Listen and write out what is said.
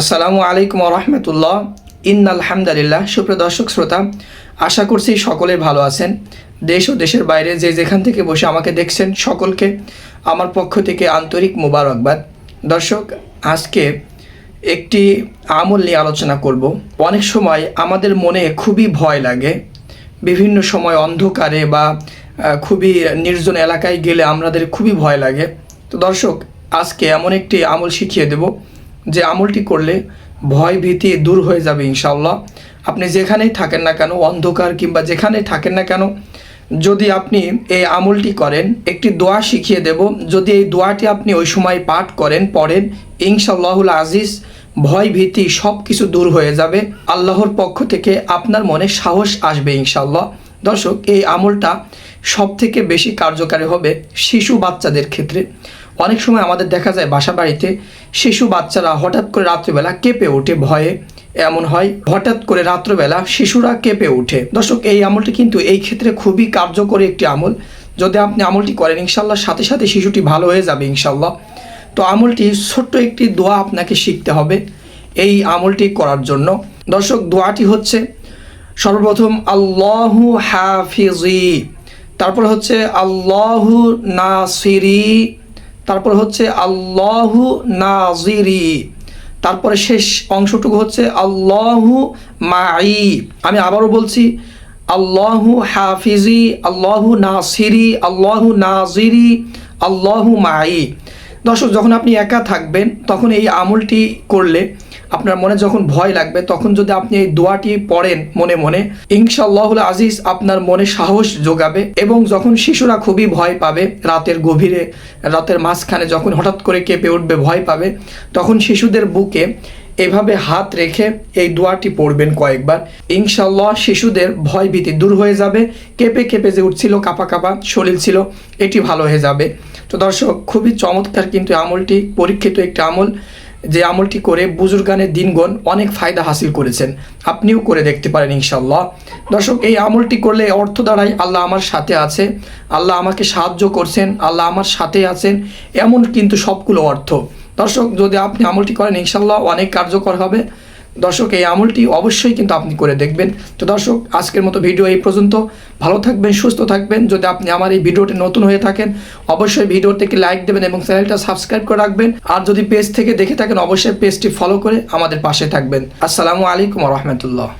আসসালামু আলাইকুম রহমতুল্লাহ। ইন আলহামদুলিল্লাহ সুপ্রিয় দর্শক, শ্রোতা, আশা করছি সকলে ভালো আছেন। দেশ ও দেশের বাইরে যে যেখান থেকে বসে আমাকে দেখছেন সকলকে আমার পক্ষ থেকে আন্তরিক মোবারকবাদ। দর্শক, আজকে একটি আমল নিয়ে আলোচনা করব। অনেক সময় আমাদের মনে খুবই ভয় লাগে। বিভিন্ন সময় অন্ধকারে বা খুবই নির্জন এলাকায় গেলে আমাদের খুবই ভয় লাগে। তো দর্শক, আজকে এমন একটি আমল শিখিয়ে দেব। যে আমলটি করলে ভয় ভীতি দূর হয়ে যাবে ইনশাল্লাহ আপনি যেখানেই থাকেন না কেন, অন্ধকার কিংবা যেখানেই থাকেন না কেন, যদি আপনি এই আমলটি করেন, একটি দোয়া শিখিয়ে দেব। যদি এই দোয়াটি আপনি ওই সময় পাঠ করেন, পড়েন ইনশাল্লাহুল আজিজ, ভয় ভীতি সব কিছু দূর হয়ে যাবে। আল্লাহর পক্ষ থেকে আপনার মনে সাহস আসবে ইনশাল্লাহ দর্শক, এই আমলটা সব থেকে বেশি কার্যকারী হবে শিশু বাচ্চাদের ক্ষেত্রে। অনেক সময় আমাদের দেখা যায় বাসা বাড়িতে শিশু বাচ্চারা হঠাৎ করে রাত্রিবেলা কেঁপে ওঠে, ভয়ে এমন হয়। হঠাৎ করে রাত্রবেলা শিশুরা কেঁপে ওঠে। দর্শক, এই আমলটি কিন্তু এই ক্ষেত্রে খুবই কার্যকরী একটি আমল। যদি আপনি আমলটি করেন ইনশাল্লাহ সাথে সাথে শিশুটি ভালো হয়ে যাবে ইনশাল্লাহ তো আমলটি ছোট্ট একটি দোয়া আপনাকে শিখতে হবে এই আমলটি করার জন্য। দর্শক, দোয়াটি হচ্ছে, সর্বপ্রথম আল্লাহু হাফিজি, তারপর হচ্ছে আল্লাহু নাসিরি তারপর হচ্ছে আল্লাহু নাজিরি তারপরে শেষ অংশটুকু হচ্ছে আল্লাহু মাই আমি আবারও বলছি, আল্লাহু হাফিজি, আল্লাহু নাসিরি, আল্লাহু নাজিরি আল্লাহু মাই দর্শক, যখন আপনি একা থাকবেন, তখন এই আমলটি করলে আপনার মনে যখন ভয় লাগবে, তখন যদি আপনি এই দোয়াটি পড়েন মনে মনে, ইনশাআল্লাহুল আজিজ আপনার মনে সাহস যোগাবে এবং যখন শিশুরা খুবই ভয় পাবে, রাতের গভীরে, রাতের মাঝখানে যখন হঠাৎ করে কেঁপে উঠবে, ভয় পাবে, তখন শিশুদের বুকে এভাবে হাত রেখে এই দোয়াটি পড়বেন কয়েকবার। ইনশাল্লাহ শিশুদের ভয় ভীতি দূর হয়ে যাবে, কেঁপে কেঁপে যে উঠছিল, কাপা কাপা শরীর ছিল, এটি ভালো হয়ে যাবে। তো দর্শক, খুবই চমৎকার কিন্তু আমলটি, পরীক্ষিত একটি আমল। যে আমলটি করে বুজুর্গানের দিনগণ অনেক ফায়দা হাসিল করেছেন। আপনিও করে দেখতে পারেন ইনশাল্লাহ দর্শক, এই আমলটি করলে অর্থ দ্বারাই আল্লাহ আমার সাথে আছে, আল্লাহ আমাকে সাহায্য করছেন, আল্লাহ আমার সাথে আছেন, এমন কিন্তু সবগুলো অর্থ। দর্শক, যদি আপনি আমলটি করেন ইনশাল্লাহ অনেক কার্যকর হবে। দর্শক, এই আমলটি অবশ্যই কিন্তু আপনি করে দেখবেন। তো দর্শক, আজকের মতো ভিডিও এই পর্যন্ত। ভালো থাকবেন, সুস্থ থাকবেন। যদি আপনি আমার এই ভিডিওটি নতুন হয়ে থাকেন, অবশ্যই ভিডিওটিকে লাইক দেবেন এবং চ্যানেলটা সাবস্ক্রাইব করে রাখবেন। আর যদি পেজ থেকে দেখে থাকেন, অবশ্যই পেজটি ফলো করে আমাদের পাশে থাকবেন। আসসালামু আলাইকুম রহমতুল্লাহ।